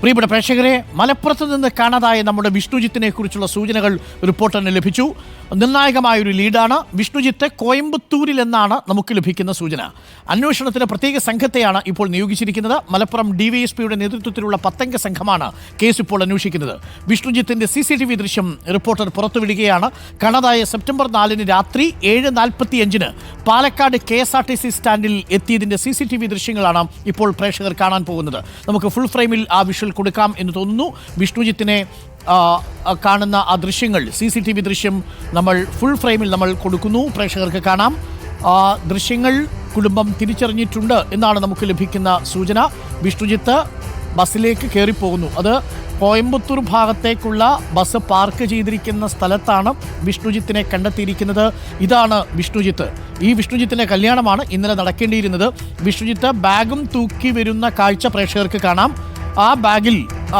പ്രിയപ്പെട്ട പ്രേക്ഷകരെ മലപ്പുറത്ത് നിന്ന് കാണാതായ നമ്മുടെ വിഷ്ണുജിത്തിനെ കുറിച്ചുള്ള സൂചനകൾ റിപ്പോർട്ടറിന് ലഭിച്ചു. നിർണായകമായ ഒരു ലീഡാണ് വിഷ്ണുജിത്ത് കോയമ്പത്തൂരിൽ എന്നാണ് നമുക്ക് ലഭിക്കുന്ന സൂചന. അന്വേഷണത്തിന് പ്രത്യേക സംഘത്തെയാണ് ഇപ്പോൾ നിയോഗിച്ചിരിക്കുന്നത്. മലപ്പുറം ഡിവൈഎസ്പിയുടെ നേതൃത്വത്തിലുള്ള പത്തംഗ സംഘമാണ് കേസ് ഇപ്പോൾ അന്വേഷിക്കുന്നത്. വിഷ്ണുജിത്തിന്റെ സി സി ടി വി ദൃശ്യം റിപ്പോർട്ടർ പുറത്തുവിടുകയാണ്. കാണാതായ സെപ്റ്റംബർ നാലിന് രാത്രി ഏഴ് നാൽപ്പത്തിയഞ്ചിന് Palakkad K S R T C സ്റ്റാൻഡിൽ എത്തിയതിന്റെ സി സി ടി വി ദൃശ്യങ്ങളാണ് ഇപ്പോൾ പ്രേക്ഷകർ കാണാൻ പോകുന്നത്. നമുക്ക് ഫുൾ ഫ്രെയിമിൽ ആ വിഷ്വൽ കൊടുക്കാം എന്ന് തോന്നുന്നു. വിഷ്ണുജിത്തിനെ കാണുന്ന ആ ദൃശ്യങ്ങൾ സി സി ടി വി ദൃശ്യം നമ്മൾ ഫുൾ ഫ്രെയിമിൽ നമ്മൾ കൊടുക്കുന്നു. പ്രേക്ഷകർക്ക് കാണാം. ആ ദൃശ്യങ്ങൾ കുടുംബം തിരിച്ചറിഞ്ഞിട്ടുണ്ട് എന്നാണ് നമുക്ക് ലഭിക്കുന്ന സൂചന. വിഷ്ണുജിത്ത് ബസ്സിലേക്ക് കയറിപ്പോകുന്നു. അത് കോയമ്പത്തൂർ ഭാഗത്തേക്കുള്ള ബസ് പാർക്ക് ചെയ്തിരിക്കുന്ന സ്ഥലത്താണ് വിഷ്ണുജിത്തിനെ കണ്ടെത്തിയിരിക്കുന്നത്. ഇതാണ് വിഷ്ണുജിത്ത്. ഈ വിഷ്ണുജിത്തിന്റെ കല്യാണമാണ് ഇന്നലെ നടക്കേണ്ടിയിരുന്നത്. വിഷ്ണുജിത്ത് ബാഗും തൂക്കി വരുന്ന കാഴ്ച പ്രേക്ഷകർക്ക് കാണാം. ആ ബാഗിൽ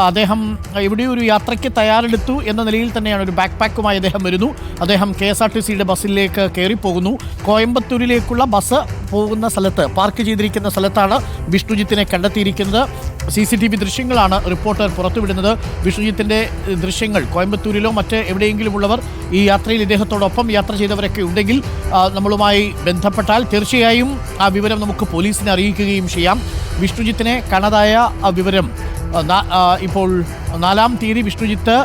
അദ്ദേഹം ഇവിടെ ഒരു യാത്രയ്ക്ക് തയ്യാറെടുത്തു എന്ന നിലയിൽ തന്നെയാണ് ഒരു ബാക്ക് പാക്കുമായി അദ്ദേഹം വരുന്നു. അദ്ദേഹം കെ എസ് ആർ ടി സിയുടെ ബസ്സിലേക്ക് കയറിപ്പോകുന്നു. കോയമ്പത്തൂരിലേക്കുള്ള ബസ് പോകുന്ന സ്ഥലത്ത് പാർക്ക് ചെയ്തിരിക്കുന്ന സ്ഥലത്താണ് വിഷ്ണുജിത്തിനെ കണ്ടെത്തിയിരിക്കുന്നത്. സി സി ടി വി ദൃശ്യങ്ങളാണ് റിപ്പോർട്ടർ പുറത്തുവിടുന്നത്. വിഷ്ണുജിത്തിന്റെ ദൃശ്യങ്ങൾ കോയമ്പത്തൂരിലോ മറ്റ് എവിടെയെങ്കിലും ഉള്ളവർ ഈ യാത്രയിൽ ഇദ്ദേഹത്തോടൊപ്പം യാത്ര ചെയ്തവരൊക്കെ ഉണ്ടെങ്കിൽ നമ്മളുമായി ബന്ധപ്പെട്ടാൽ തീർച്ചയായും ആ വിവരം നമുക്ക് പോലീസിനെ അറിയിക്കുകയും ചെയ്യാം. വിഷ്ണുജിത്തിനെ കാണാതായ ആ വിവരം ഇപ്പോൾ നാലാം തീയതി Vishnujith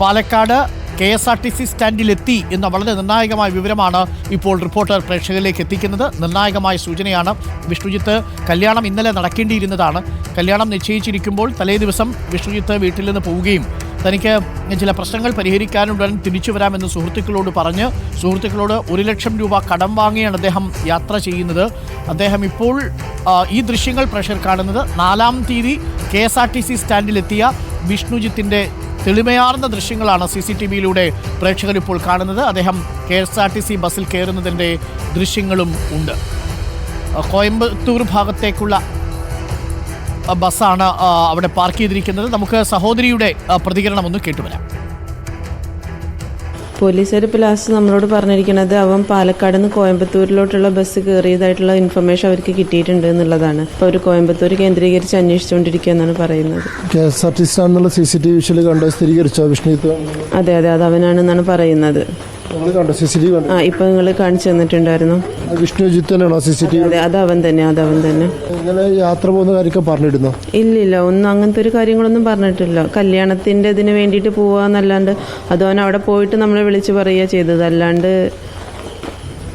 Palakkad K S R T C സ്റ്റാൻഡിലെത്തി എന്ന വളരെ നിർണായകമായ വിവരമാണ് ഇപ്പോൾ റിപ്പോർട്ടർ പ്രേക്ഷകരിലേക്ക് എത്തിക്കുന്നത്. നിർണായകമായ സൂചനയാണ് വിഷ്ണുജിത്ത് കല്യാണം ഇന്നലെ നടക്കേണ്ടിയിരുന്നതാണ്. കല്യാണം നിശ്ചയിച്ചിരിക്കുമ്പോൾ തലേ ദിവസം വിഷ്ണുജിത്ത് വീട്ടിൽ നിന്ന് പോവുകയും തനിക്ക് ചില പ്രശ്നങ്ങൾ പരിഹരിക്കാനുടൻ തിരിച്ചു വരാമെന്ന് സുഹൃത്തുക്കളോട് പറഞ്ഞ് സുഹൃത്തുക്കളോട് ഒരു ലക്ഷം രൂപ കടം വാങ്ങിയാണ് അദ്ദേഹം യാത്ര ചെയ്യുന്നത്. അദ്ദേഹം ഇപ്പോൾ ഈ ദൃശ്യങ്ങൾ പ്രഷർ കാണുന്നത് നാലാം തീയതി K S R T C സ്റ്റാൻഡിലെത്തിയ വിഷ്ണുജിത്തിന്റെ തെളിമയാർന്ന ദൃശ്യങ്ങളാണ് സി സി ടി വിയിലൂടെ പ്രേക്ഷകർ ഇപ്പോൾ കാണുന്നത്. അദ്ദേഹം K S R T C ബസ്സിൽ കയറുന്നതിന്റെ ദൃശ്യങ്ങളും ഉണ്ട്. കോയമ്പത്തൂർ ഭാഗത്തേക്കുള്ള ബസ്സാണ് അവിടെ പാർക്ക് ചെയ്തിരിക്കുന്നത്. നമുക്ക് സഹോദരിയുടെ പ്രതികരണം ഒന്ന് കേട്ടുവരാം പോലീസുകാർ ഇപ്പോൾ ലാസ്റ്റ് നമ്മളോട് പറഞ്ഞിരിക്കുന്നത് അവൻ പാലക്കാട് നിന്ന് കോയമ്പത്തൂരിലോട്ടുള്ള ബസ് കയറിയതായിട്ടുള്ള ഇൻഫർമേഷൻ അവർക്ക് കിട്ടിയിട്ടുണ്ട് എന്നുള്ളതാണ്. അപ്പോൾ അവർ കോയമ്പത്തൂർ കേന്ദ്രീകരിച്ച് അന്വേഷിച്ചുകൊണ്ടിരിക്കുക എന്നാണ് പറയുന്നത്. K S R T C ആണെന്നുള്ള C C T V visual കണ്ടോ? സ്ഥിരീകരിച്ചോ? വിഷ്ണു? അതെ അതെ അത് അവനാണെന്നാണ് പറയുന്നത്. ആ ഇപ്പോൾ നിങ്ങൾ കാണിച്ചു തന്നിട്ടുണ്ടായിരുന്നു. അത് വിഷ്ണുജിത്ത് തന്നെയാണോ സി സി ടി അതെ അത് അവൻ തന്നെ അത് അവൻ തന്നെ. ഇങ്ങനെ യാത്ര പോകുന്ന കാര്യമൊക്കെ പറഞ്ഞിരുന്നോ? ഇല്ലില്ല ഒന്നും അങ്ങനത്തെ ഒരു കാര്യങ്ങളൊന്നും പറഞ്ഞിട്ടില്ല. കല്യാണത്തിന്റെ ഇതിന് വേണ്ടിയിട്ട് പോവാന്നല്ലാണ്ട് അത് അവൻ അവിടെ പോയിട്ട് നമ്മളെ വിളിച്ച് പറയുക ചെയ്തത്. അല്ലാണ്ട്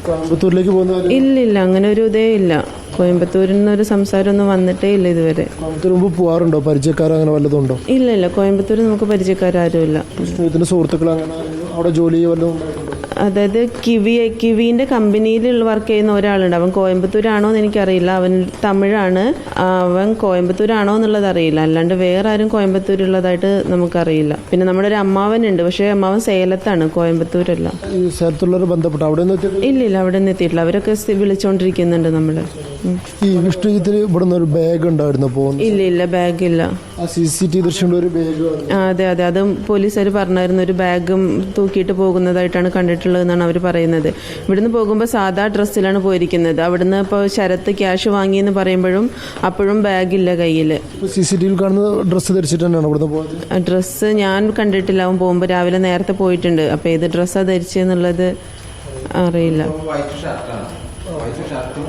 കോയമ്പത്തൂരിലേക്ക് പോകുന്ന ഇല്ലില്ല അങ്ങനെ ഒരു ഇതേ ഇല്ല. കോയമ്പത്തൂരിൽ നിന്നൊരു സംസാരമൊന്നും വന്നിട്ടേ ഇല്ല ഇതുവരെ. പോവാറുണ്ടോ മുമ്പ് പോകാറുണ്ടോ പരിചയക്കാർ അങ്ങനെ വല്ലതും ഉണ്ടോ? ഇല്ല ഇല്ല കോയമ്പത്തൂർ നമുക്ക് പരിചയക്കാരും ആരും സുഹൃത്തുക്കൾ അങ്ങനെ അവിടെ ജോലി വല്ലതും അതായത് കിവി കിവിന്റെ കമ്പനിയിൽ വർക്ക് ചെയ്യുന്ന ഒരാളുണ്ട്. അവൻ കോയമ്പത്തൂരാണോ എന്ന് എനിക്കറിയില്ല. അവൻ തമിഴാണ്. അവൻ കോയമ്പത്തൂരാണോ എന്നുള്ളത് അറിയില്ല. അല്ലാണ്ട് വേറെ ആരും കോയമ്പത്തൂർ ഉള്ളതായിട്ട് നമുക്കറിയില്ല. പിന്നെ നമ്മുടെ ഒരു അമ്മാവനുണ്ട്. പക്ഷേ അമ്മാവൻ സേലത്താണ് കോയമ്പത്തൂരല്ല. ബന്ധപ്പെട്ട്? അവിടെ ഇല്ല ഇല്ല. അവിടെ നിന്ന് എത്തിയിട്ടില്ല. അവരൊക്കെ വിളിച്ചോണ്ടിരിക്കുന്നുണ്ട് നമ്മൾ. ഈ വിഷ്ണുജിത്തിന് ഇവിടുന്ന് ഒരു ബാഗ് ഉണ്ടായിരുന്നു പോകുന്നു ഇല്ല ഇല്ല. ബാഗ് ഇല്ല. അതെ അതെ. അതും പോലീസുകാർ പറഞ്ഞായിരുന്നു. ഒരു ബാഗും തൂക്കിയിട്ട് പോകുന്നതായിട്ടാണ് കണ്ടിട്ടുള്ളതെന്നാണ് അവർ പറയുന്നത്. ഇവിടുന്ന് പോകുമ്പോൾ സാധാ ഡ്രസ്സിലാണ് പോയിരിക്കുന്നത്. അവിടുന്ന് ഇപ്പോൾ ശരത്ത് ക്യാഷ് വാങ്ങിയെന്ന് പറയുമ്പോഴും അപ്പോഴും ബാഗില്ല കയ്യിൽ സി സി ടി വിയിൽ കാണുന്ന ഡ്രസ്സ് ധരിച്ചിട്ട് തന്നെയാണ് ഇവിടുന്ന് പോയത്? ഡ്രസ്സ് ഞാൻ കണ്ടിട്ടില്ല. അവൻ പോകുമ്പോൾ രാവിലെ നേരത്തെ പോയിട്ടുണ്ട്. അപ്പോൾ ഏത് ഡ്രസ്സാണ് ധരിച്ചതെന്നുള്ളത് അറിയില്ല. വൈറ്റ് ഷർട്ടാണ് വൈറ്റ് ഷർട്ടും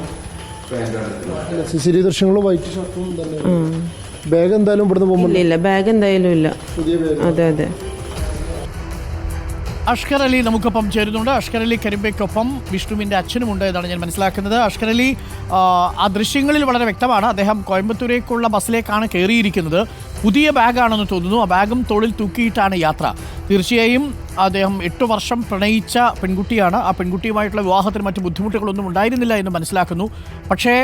പാന്റും സി സി ടി ദൃശ്യങ്ങളും വൈറ്റ് ഷർട്ടും തന്നെ ബാഗ് എന്തായാലും ഇവിടുന്ന് പോകുമ്പോൾ ഇല്ല ബാഗ് എന്തായാലും ഇല്ല. അതെ അതെ. അഷ്കർ അലി നമുക്കൊപ്പം ചേരുന്നുണ്ട്. അഷ്കർ അലി കരിമ്പയ്ക്കൊപ്പം വിഷ്ണുവിന്റെ അച്ഛനുമുണ്ട് എന്നാണ് ഞാൻ മനസ്സിലാക്കുന്നത്. അഷ്കർ അലി ആ, ദൃശ്യങ്ങളിൽ വളരെ വ്യക്തമാണ്. അദ്ദേഹം കോയമ്പത്തൂരേക്കുള്ള ബസ്സിലേക്കാണ് കയറിയിരിക്കുന്നത്. പുതിയ ബാഗാണെന്ന് തോന്നുന്നു. ആ ബാഗും തോളിൽ തൂക്കിയിട്ടാണ് യാത്ര. തീർച്ചയായും അദ്ദേഹം എട്ട് വർഷം പ്രണയിച്ച പെൺകുട്ടിയാണ്. ആ പെൺകുട്ടിയുമായിട്ടുള്ള വിവാഹത്തിന് മറ്റു ബുദ്ധിമുട്ടുകളൊന്നും ഉണ്ടായിരുന്നില്ല എന്ന് മനസ്സിലാക്കുന്നു. പക്ഷേ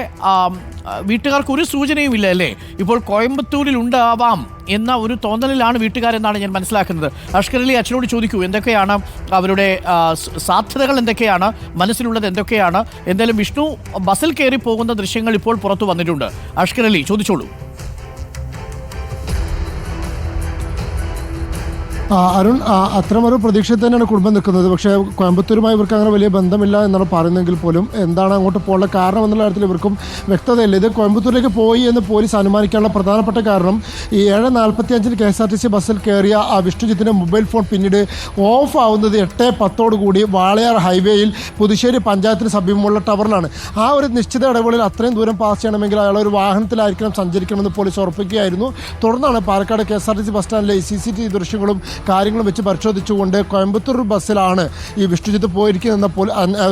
വീട്ടുകാർക്ക് ഒരു സൂചനയും ഇല്ല അല്ലേ? ഇപ്പോൾ കോയമ്പത്തൂരിൽ ഉണ്ടാവാം എന്ന ഒരു തോന്നലിലാണ് വീട്ടുകാരെന്നാണ് ഞാൻ മനസ്സിലാക്കുന്നത്. അഷ്കർ അലി അച്ഛനോട് ചോദിക്കൂ എന്തൊക്കെയാണ് അവരുടെ സാധ്യതകൾ എന്തൊക്കെയാണ്? മനസ്സിലുള്ളത് എന്തൊക്കെയാണ്? എന്തായാലും വിഷ്ണു ബസ്സിൽ കയറി പോകുന്ന ദൃശ്യങ്ങൾ ഇപ്പോൾ പുറത്തു വന്നിട്ടുണ്ട്. അഷ്കർ അലി ചോദിച്ചോളൂ. അരുൺ അത്തരമൊരു പ്രതീക്ഷയിൽ തന്നെയാണ് കുടുംബം നിൽക്കുന്നത്. പക്ഷേ കോയമ്പത്തൂരുമായി ഇവർക്ക് അങ്ങനെ വലിയ ബന്ധമില്ല എന്നാണ് പറയുന്നതെങ്കിൽ പോലും എന്താണ് അങ്ങോട്ട് പോകാനുള്ള കാരണം എന്നുള്ള കാര്യത്തിൽ ഇവർക്കും വ്യക്തതയില്ല. ഇത് കോയമ്പത്തൂരിലേക്ക് പോയി എന്ന് പോലീസ് അനുമാനിക്കാനുള്ള പ്രധാനപ്പെട്ട കാരണം ഈ ഏഴ് നാൽപ്പത്തി അഞ്ചിന് K S R T C ബസ്സിൽ കയറിയ ആ വിഷ്ണുജിത്തിന്റെ മൊബൈൽ ഫോൺ പിന്നീട് ഓഫ് ആവുന്നത് എട്ട് പത്തോടുകൂടി വാളയാർ ഹൈവേയിൽ പുതുശ്ശേരി പഞ്ചായത്തിന് സമീപമുള്ള ടവറിലാണ്. ആ ഒരു നിശ്ചിത ഇടവേളയിൽ അത്രയും ദൂരം പാസ് ചെയ്യണമെങ്കിൽ അയാൾ ഒരു വാഹനത്തിലായിരിക്കണം സഞ്ചരിക്കണമെന്ന് പോലീസ് ഉറപ്പിക്കുകയായിരുന്നു. തുടർന്നാണ് Palakkad K S R T C bus സ്റ്റാൻഡിലെ C C T V ദൃശ്യങ്ങളും കാര്യങ്ങളും വെച്ച് പരിശോധിച്ചുകൊണ്ട് കോയമ്പത്തൂർ ബസ്സിലാണ് ഈ വിഷ്ണുജിത്ത് പോയിരിക്കുന്നതെന്ന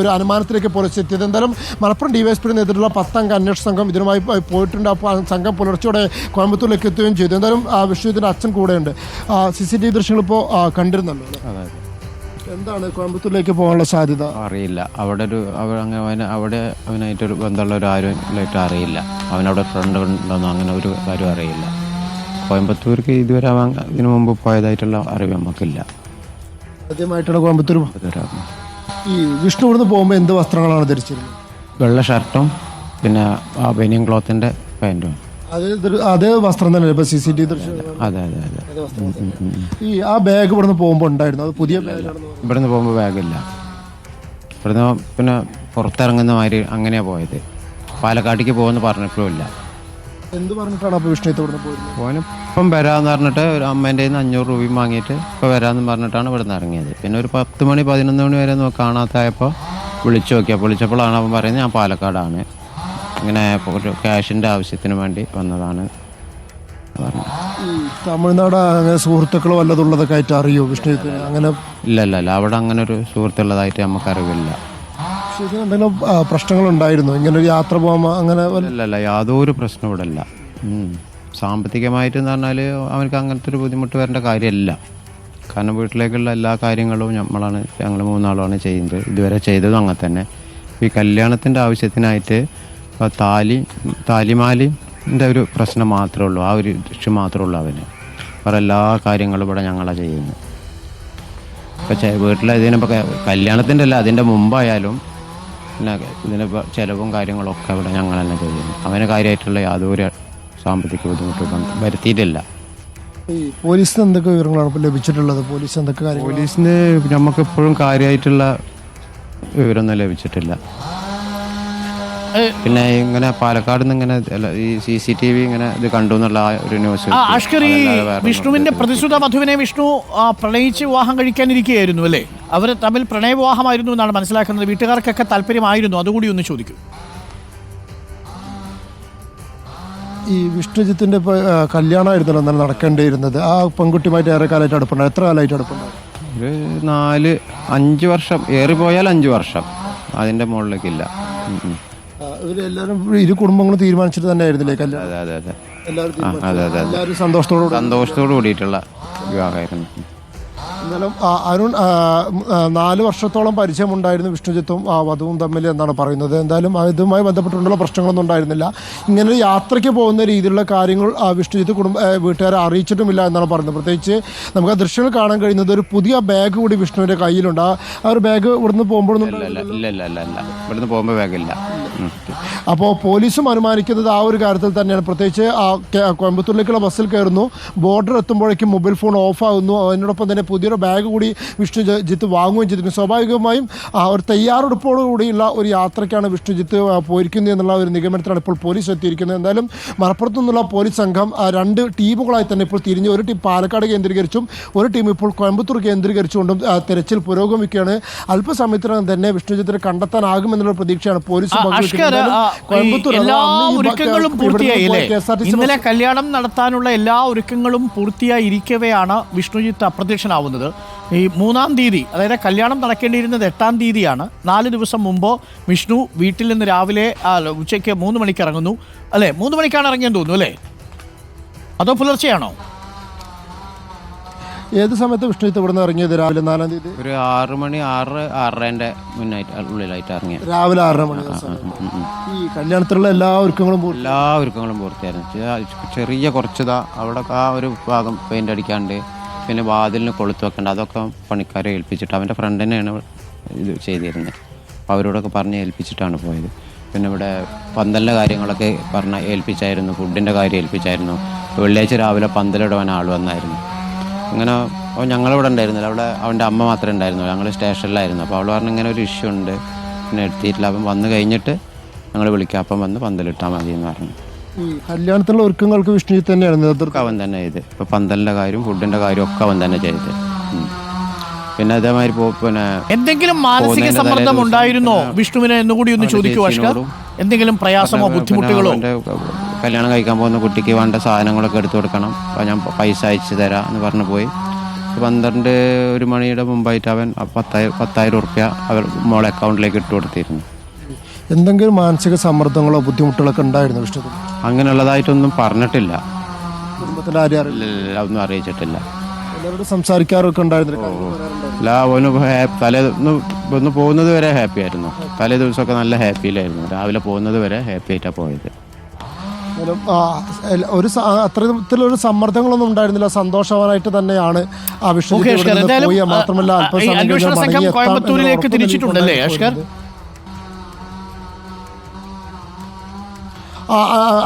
ഒരു അനുമാനത്തിലേക്ക് പോലീസ് എത്തിയത്. എന്തായാലും മലപ്പുറം ഡിവൈഎസ്പിയുടെ നേതൃത്വത്തിലുള്ള പത്തംഗ അന്വേഷണ സംഘം ഇതിനുമായി പോയിട്ടുണ്ട്. അപ്പോൾ സംഘം പുലർച്ചെയോടെ കോയമ്പത്തൂരിലേക്ക് എത്തുകയും ചെയ്തു. എന്തായാലും ആ വിഷ്ണുജിത്തിന്റെ അച്ഛൻ കൂടെയുണ്ട്. സി സി ടി വി ദൃശ്യങ്ങൾ ഇപ്പോൾ കണ്ടിരുന്നല്ലോ എന്താണ് കോയമ്പത്തൂരിലേക്ക് പോകാനുള്ള സാധ്യത? അറിയില്ല. അവിടെ ഒരു അവൻ അങ്ങനെ അവന് അവിടെ അവനായിട്ടൊരു ബന്ധമുള്ള ഒരു ആരും അറിയില്ല. അവനവിടെ ഫ്രണ്ട് ഉണ്ടെന്നോ അങ്ങനെ ഒരു കാര്യം അറിയില്ല. കോയമ്പത്തൂർക്ക് ഇതുവരെ ഇതിനു മുമ്പ് പോയതായിട്ടുള്ള അറിവ് നമുക്കില്ല. ആദ്യമായിട്ടാണ് കോയമ്പത്തൂർ ഈ വിഷ്ണു ഇവിടുന്ന് പോകുമ്പോൾ എന്ത് വസ്ത്രങ്ങളാണ് ധരിച്ചിരുന്നത്? വെള്ള ഷർട്ടും പിന്നെ ആ ബനിയൻ ക്ലോത്തിന്റെ പാന്റും അതേ വസ്ത്രം തന്നെ ഇപ്പൊ സി സി ടി അതെ അതെ അതെ. ഈ ആ ബാഗ് ഇവിടുന്ന് പോകുമ്പോൾ ഉണ്ടായിരുന്നു? അത് പുതിയ ഇവിടുന്ന് പോകുമ്പോൾ ബാഗില്ല. ഇവിടുന്ന് പിന്നെ പുറത്തിറങ്ങുന്ന മാതിരി അങ്ങനെയാണ് പോയത്. പാലക്കാട്ടേക്ക് പോകുമെന്ന് പറഞ്ഞപ്പോഴും ഇല്ല. എന്ത് പറഞ്ഞിട്ടാണ് അപ്പോൾ വിഷ്ണു ഇവിടുന്ന് പോയിരുന്നത് ഓന് ഇപ്പം വരാമെന്ന് പറഞ്ഞിട്ട് ഒരു അമ്മേന്റെ കയ്യിൽ നിന്ന് അഞ്ഞൂറ് രൂപയും വാങ്ങിയിട്ട് ഇപ്പോൾ വരാമെന്ന് പറഞ്ഞിട്ടാണ് ഇവിടെ നിന്ന് ഇറങ്ങിയത്. പിന്നെ ഒരു പത്ത് മണി പതിനൊന്ന് മണി വരെ നോക്കി കാണാത്തായപ്പോൾ വിളിച്ചു നോക്കിയപ്പോൾ വിളിച്ചപ്പോഴാണ് അവൻ പറയുന്നത് ഞാൻ പാലക്കാടാണ്. ഇങ്ങനെ ഒരു ക്യാഷിന്റെ ആവശ്യത്തിന് വേണ്ടി വന്നതാണ് തമിഴ്നാട് അങ്ങനെ സുഹൃത്തുക്കളോ വല്ലതുള്ളതൊക്കെ ആയിട്ട് അറിയോ വിഷ്ണു? അങ്ങനെ ഇല്ല ഇല്ല ഇല്ല. അവിടെ അങ്ങനെ ഒരു സുഹൃത്തുള്ളതായിട്ട് നമുക്കറിവില്ല. പക്ഷേ ഇതിന് എന്തെങ്കിലും പ്രശ്നങ്ങൾ പ്രശ്നങ്ങളുണ്ടായിരുന്നു? ഇങ്ങനെ ഒരു യാത്ര പോകാൻ അങ്ങനെ ഇല്ല യാതൊരു പ്രശ്നവും ഇവിടെ അല്ല സാമ്പത്തികമായിട്ടെന്ന് പറഞ്ഞാൽ അവനക്ക് അങ്ങനത്തെ ഒരു ബുദ്ധിമുട്ട് വരേണ്ട കാര്യമല്ല. കാരണം വീട്ടിലേക്കുള്ള എല്ലാ കാര്യങ്ങളും നമ്മളാണ് ഞങ്ങൾ മൂന്നാളുമാണ് ചെയ്യുന്നത്. ഇതുവരെ ചെയ്തതും അങ്ങനെ തന്നെ. ഈ കല്യാണത്തിന്റെ ആവശ്യത്തിനായിട്ട് ഇപ്പോൾ താലി താലിമാലിന്റെ ഒരു പ്രശ്നം മാത്രമേ ഉള്ളൂ. ആ ഒരു ഇഷ്യൂ മാത്രമേ ഉള്ളൂ അവന്. വേറെ എല്ലാ കാര്യങ്ങളും ഇവിടെ ഞങ്ങളാണ് ചെയ്യുന്നത്. ഇപ്പം വീട്ടിലെ ഇതിനിപ്പോൾ കല്യാണത്തിന്റെ അല്ല അതിന്റെ മുമ്പായാലും പിന്നെ ഇതിന്റെ ചിലവും കാര്യങ്ങളൊക്കെ ഇവിടെ ഞങ്ങൾ തന്നെ ചെയ്യുന്നു. അവന് കാര്യമായിട്ടുള്ള യാതൊരു സാമ്പത്തിക ബുദ്ധിമുട്ടും വരുത്തിയിട്ടില്ല. ഈ പോലീസിന് എന്തൊക്കെ വിവരങ്ങളാണ് ഇപ്പോൾ ലഭിച്ചിട്ടുള്ളത്? പോലീസ് എന്തൊക്കെ പോലീസിന് നമുക്കിപ്പോഴും കാര്യമായിട്ടുള്ള വിവരമൊന്നും ലഭിച്ചിട്ടില്ല. പിന്നെ ഇങ്ങനെ പാലക്കാട് നിന്ന് ഇങ്ങനെ അല്ല, ഈ സി സി ടി വി ഇങ്ങനെ ഇത് കണ്ടു എന്നുള്ള ആ ഒരു ന്യൂസ് ആ അഷ്കർ ഈ വിഷ്ണുവിന്റെ പ്രതിശ്രുത മധുവിനെ വിഷ്ണു ആ, പ്രണയിച്ച് വിവാഹം കഴിക്കാനിരിക്കുകയായിരുന്നു അല്ലേ? അവർ തമ്മിൽ പ്രണയ വിവാഹമായിരുന്നു എന്നാണ് മനസ്സിലാക്കുന്നത്. വീട്ടുകാർക്കൊക്കെ താല്പര്യമായിരുന്നു. അതുകൂടി ഒന്ന് ചോദിക്കും. ഈ വിഷ്ണുജിത്തിന്റെ ഇപ്പൊ, ആ, കല്യാണമായിരുന്നല്ലോ എന്നാൽ നടക്കേണ്ടിയിരുന്നത്. ആ പെൺകുട്ടിയുമായിട്ട് ഏറെ കാലമായിട്ട് അടുപ്പുണ്ടോ എത്ര കാലമായിട്ട് അടുപ്പുണ്ടോ ഒരു നാല് അഞ്ച് വർഷം. ഏറിപ്പോയാൽ അഞ്ച് വർഷം. അതിന്റെ മുകളിലേക്കില്ല. ഉം, ഉം. ഇവരെല്ലാവരും ഇരു കുടുംബങ്ങളും തീരുമാനിച്ചിട്ട് തന്നെ ആയിരുന്നില്ലേ കല്യാണം അതെ അതെ അതെ. എല്ലാവരും ആ അതെ അതെ അതെ. എല്ലാവരും സന്തോഷത്തോടുകൂടി. സന്തോഷത്തോട് കൂടിയിട്ടുള്ള വിവാഹമായിരുന്നു. എന്നാലും അരുൺ നാല് വർഷത്തോളം പരിചയമുണ്ടായിരുന്നു വിഷ്ണുജിത്തും വധുവും തമ്മിൽ എന്നാണ് പറയുന്നത്. എന്തായാലും ഇതുമായി ബന്ധപ്പെട്ടിട്ടുള്ള പ്രശ്നങ്ങളൊന്നും ഉണ്ടായിരുന്നില്ല. ഇങ്ങനെ യാത്രയ്ക്ക് പോകുന്ന രീതിയിലുള്ള കാര്യങ്ങൾ ആ വിഷ്ണുജിത്ത് കുടുംബ വീട്ടുകാരെ അറിയിച്ചിട്ടുമില്ല എന്നാണ് പറയുന്നത്. പ്രത്യേകിച്ച് നമുക്ക് ആ ദൃശ്യങ്ങൾ കാണാൻ കഴിയുന്നത് ഒരു പുതിയ ബാഗ് കൂടി വിഷ്ണുവിന്റെ കയ്യിലുണ്ട്. ആ ഒരു ബാഗ് ഇവിടുന്ന് പോകുമ്പോഴൊന്നും ഇവിടുന്ന് പോകുമ്പോൾ വേഗമില്ല അപ്പോൾ പോലീസും അനുമാനിക്കുന്നത് ആ ഒരു കാര്യത്തിൽ തന്നെയാണ്. പ്രത്യേകിച്ച് കോയമ്പത്തൂരിലേക്കുള്ള ബസ്സിൽ കയറുന്നു. ബോർഡർ എത്തുമ്പോഴേക്കും മൊബൈൽ ഫോൺ ഓഫ് ആകുന്നു അതിനോടൊപ്പം തന്നെ പുതിയൊരു ബാഗ് കൂടി വിഷ്ണുജിത്ത് വാങ്ങുകയും ചെയ്തിരുന്നു. സ്വാഭാവികമായും ഒരു തയ്യാറെടുപ്പോടു കൂടിയുള്ള ഒരു യാത്രയ്ക്കാണ് വിഷ്ണുജിത്ത് പോയിരിക്കുന്നത് എന്നുള്ള ഒരു നിഗമനത്തിലാണ് ഇപ്പോൾ പോലീസ് എത്തിയിരിക്കുന്നത്. എന്തായാലും മലപ്പുറത്തു നിന്നുള്ള പോലീസ് സംഘം രണ്ട് ടീമുകളായി തന്നെ ഇപ്പോൾ തിരിഞ്ഞ് ഒരു ടീം പാലക്കാട് കേന്ദ്രീകരിച്ചും ഒരു ടീം ഇപ്പോൾ കോയമ്പത്തൂർ കേന്ദ്രീകരിച്ചുകൊണ്ടും തെരച്ചിൽ പുരോഗമിക്കുകയാണ്. അല്പസമയത്തിനകം തന്നെ വിഷ്ണുജിത്തിനെ കണ്ടെത്താനാകുമെന്നുള്ള പ്രതീക്ഷയാണ് പോലീസ് ഇന്നലെ കല്യാണം നടത്താനുള്ള എല്ലാ ഒരുക്കങ്ങളും പൂർത്തിയായിരിക്കവെയാണ് വിഷ്ണുജിത്ത് അപ്രത്യക്ഷനാവുന്നത് ഈ മൂന്നാം തീയതി അതായത് കല്യാണം നടക്കേണ്ടിയിരുന്നത് എട്ടാം തീയതിയാണ്. നാല് ദിവസം മുമ്പ് വിഷ്ണു വീട്ടിൽ നിന്ന് രാവിലെ ഉച്ചയ്ക്ക് മൂന്ന് മണിക്ക് ഇറങ്ങുന്നു. അല്ലേ? മൂന്ന് മണിക്കാണ് ഇറങ്ങിയെന്ന് തോന്നുന്നു അല്ലേ? അതോ പുലർച്ചെയാണോ? ഏത് സമയത്ത് വിഷ്ണു ഇവിടുന്ന് ഇറങ്ങിയത്? രാവിലെ നാലാം തീയതി? ഒരു ആറ് മണി ആറ് ആറരന്റെ മുന്നായിട്ട് ഉള്ളിലായിട്ട് ഇറങ്ങിയ രാവിലെ ആറര മണി ഈ കല്യാണത്തിലുള്ള എല്ലാ ഒരുക്കങ്ങളും എല്ലാ ഒരുക്കങ്ങളും പൂർത്തിയായിരുന്നു. ചെറിയ കുറച്ചതാ. അവിടെ ആ ഒരു ഭാഗം പെയിന്റ് അടിക്കാണ്ട് പിന്നെ വാതിലിന് കൊളുത്ത് വെക്കേണ്ട. അതൊക്കെ പണിക്കാരെ ഏൽപ്പിച്ചിട്ട് അവന്റെ ഫ്രണ്ട് തന്നെയാണ് ഇത് ചെയ്തിരുന്നത് അപ്പോൾ അവരോടൊക്കെ പറഞ്ഞ് ഏൽപ്പിച്ചിട്ടാണ് പോയത്. പിന്നെ ഇവിടെ പന്തലിന്റെ കാര്യങ്ങളൊക്കെ പറഞ്ഞ ഏൽപ്പിച്ചായിരുന്നു ഫുഡിന്റെ കാര്യം ഏൽപ്പിച്ചായിരുന്നു. വെള്ളിയാഴ്ച രാവിലെ പന്തലിടുവാൻ ആൾ വന്നായിരുന്നു. അങ്ങനെ അപ്പോൾ ഞങ്ങളിവിടെ ഉണ്ടായിരുന്നില്ല. അവിടെ അവന്റെ അമ്മ മാത്രമേ ഉണ്ടായിരുന്നു ഞങ്ങൾ സ്റ്റേഷനിലായിരുന്നു. അപ്പോൾ അവൾ പറഞ്ഞു ഇങ്ങനെ ഒരു ഇഷ്യൂ ഉണ്ട്. പിന്നെ എടുത്തിട്ടില്ല. അപ്പം വന്ന് കഴിഞ്ഞിട്ട് ഞങ്ങൾ വിളിക്കാം. അപ്പം വന്ന് പന്തലിട്ടാൽ മതി എന്ന് പറഞ്ഞു. ഈ കല്യാണത്തിനുള്ള ഒരുക്കങ്ങൾക്ക് വിഷ്ണുജിത്ത് തന്നെയാണ് നേതൃത്വം. അവൻ തന്നെ ചെയ്ത്. ഇപ്പോൾ പന്തലിന്റെ കാര്യം ഫുഡിന്റെ കാര്യം ഒക്കെ അവൻ തന്നെ ചെയ്ത്. പിന്നെ അതേമാതിരി പിന്നെ എന്തെങ്കിലും മാനസിക സമ്മർദ്ദം ഉണ്ടായിരുന്നോ വിഷ്ണുവിനെ എന്നുകൂടി ഒന്ന് ചോദിക്കുക എന്തെങ്കിലും പ്രയാസമോ ബുദ്ധിമുട്ടുകളോ? കല്യാണം കഴിക്കാൻ പോകുന്ന കുട്ടിക്ക് വേണ്ട സാധനങ്ങളൊക്കെ എടുത്തു കൊടുക്കണം. ഞാൻ പൈസ അയച്ചു തരാം എന്ന് പറഞ്ഞു പോയി. പന്ത്രണ്ട് ഒരു മണിയുടെ മുമ്പായിട്ട് അവൻ പത്തായിരം പത്തായിരം ഉറുപ്യ അവർ മോളെ അക്കൗണ്ടിലേക്ക് ഇട്ടു കൊടുത്തിരുന്നു. എന്തെങ്കിലും മാനസിക സമ്മർദ്ദങ്ങളോ ബുദ്ധിമുട്ടുകളൊക്കെ ഉണ്ടായിരുന്നു വിഷ്ണു അങ്ങനെയുള്ളതായിട്ടൊന്നും പറഞ്ഞിട്ടില്ല. കുടുംബത്തിൽ ആരും അറിയില്ല. ഇല്ല, ഒന്നും അറിയിച്ചിട്ടില്ല. എല്ലാവരോടും സംസാരിക്കാറൊക്കെ ഉണ്ടായിരുന്നു അല്ല അവന് ഹാ- തലേ ഒന്ന് ഒന്ന് പോകുന്നത് വരെ ഹാപ്പി ആയിരുന്നു. തലേ ദിവസമൊക്കെ നല്ല ഹാപ്പിയിലായിരുന്നു. രാവിലെ പോകുന്നത് വരെ ഹാപ്പി ആയിട്ടാണ് പോയത്. ഒരു സ- അത്തരത്തിലൊരു സമ്മർദ്ദങ്ങളൊന്നും ഉണ്ടായിരുന്നില്ല. സന്തോഷവാനായിട്ട് തന്നെയാണ് ആ ഓക്കെ വിഷ്ണുജിത്ത് അഷ്കർ എന്തായാലും മാത്രമല്ല ആ, ഈ അല്പസമയം അന്വേഷണ സംഘം മടങ്ങിയെത്താം കോയമ്പത്തൂരിലേക്ക് എന്നുള്ള ഉറപ്പ് തിരിച്ചിട്ടുണ്ടല്ലേ അഷ്കർ.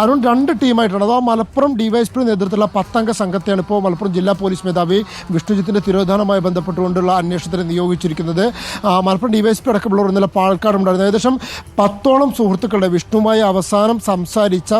അരുൺ രണ്ട് ടീമായിട്ടാണ്. അതോ മലപ്പുറം ഡിവൈഎസ്പിയുടെ നേതൃത്വത്തിലുള്ള പത്തംഗ സംഘത്തെയാണ് ഇപ്പോൾ മലപ്പുറം ജില്ലാ പോലീസ് മേധാവി വിഷ്ണുജിത്തിന്റെ തിരോധാനവുമായി ബന്ധപ്പെട്ടുകൊണ്ടുള്ള അന്വേഷണത്തിന് നിയോഗിച്ചിരിക്കുന്നത്. ആ, മലപ്പുറം ഡിവൈഎസ്പി അടക്കമുള്ളവർ ഇന്നലെ പാലക്കാട് ഉണ്ടായിരുന്നു ഏകദേശം പത്തോളം സുഹൃത്തുക്കളുടെ വിഷ്ണുവുമായി അവസാനം സംസാരിച്ച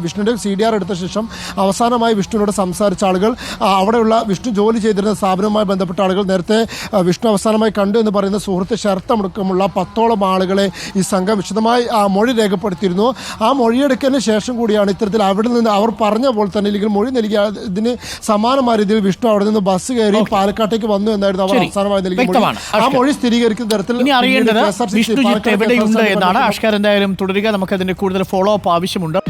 വിഷ്ണുവിന്റെ സി ഡി ആർ എടുത്ത ശേഷം അവസാനമായി വിഷ്ണുവിനോട് സംസാരിച്ച ആളുകൾ അവിടെയുള്ള വിഷ്ണു ജോലി ചെയ്തിരുന്ന സ്ഥാപനവുമായി ബന്ധപ്പെട്ട ആളുകൾ നേരത്തെ വിഷ്ണു അവസാനമായി കണ്ടു എന്ന് പറയുന്ന സുഹൃത്ത് ശരത്തമടക്കമുള്ള പത്തോളം ആളുകളെ ഈ സംഘം വിശദമായി ആ മൊഴി രേഖപ്പെടുത്തിയിരുന്നു. ആ മൊഴിയെടുക്കലിന് ശേഷം കൂടിയാണ് ഇത്തരത്തിൽ അവിടെ നിന്ന് അവർ പറഞ്ഞ പോലെ തന്നെ അല്ലെങ്കിൽ മൊഴി നൽകിയ ഇതിന് സമാനമായ രീതിയിൽ വിഷ്ണു അവിടെ നിന്ന് ബസ് കയറി പാലക്കാട്ടേക്ക് വന്നു എന്നായിരുന്നു അവർ. അവസാനമായി നൽകിയ ആ മൊഴി സ്ഥിരീകരിക്കുന്ന തരത്തിൽ അറിയേണ്ടത് വിഷ്ണുജിത്ത് എവിടെയുണ്ട് എന്നാണ് ആഷ്കാർ എന്തായാലും തുടരുക. നമുക്ക് അതിന്റെ കൂടുതൽ ഫോളോ അപ്പ് ആവശ്യമുണ്ട്.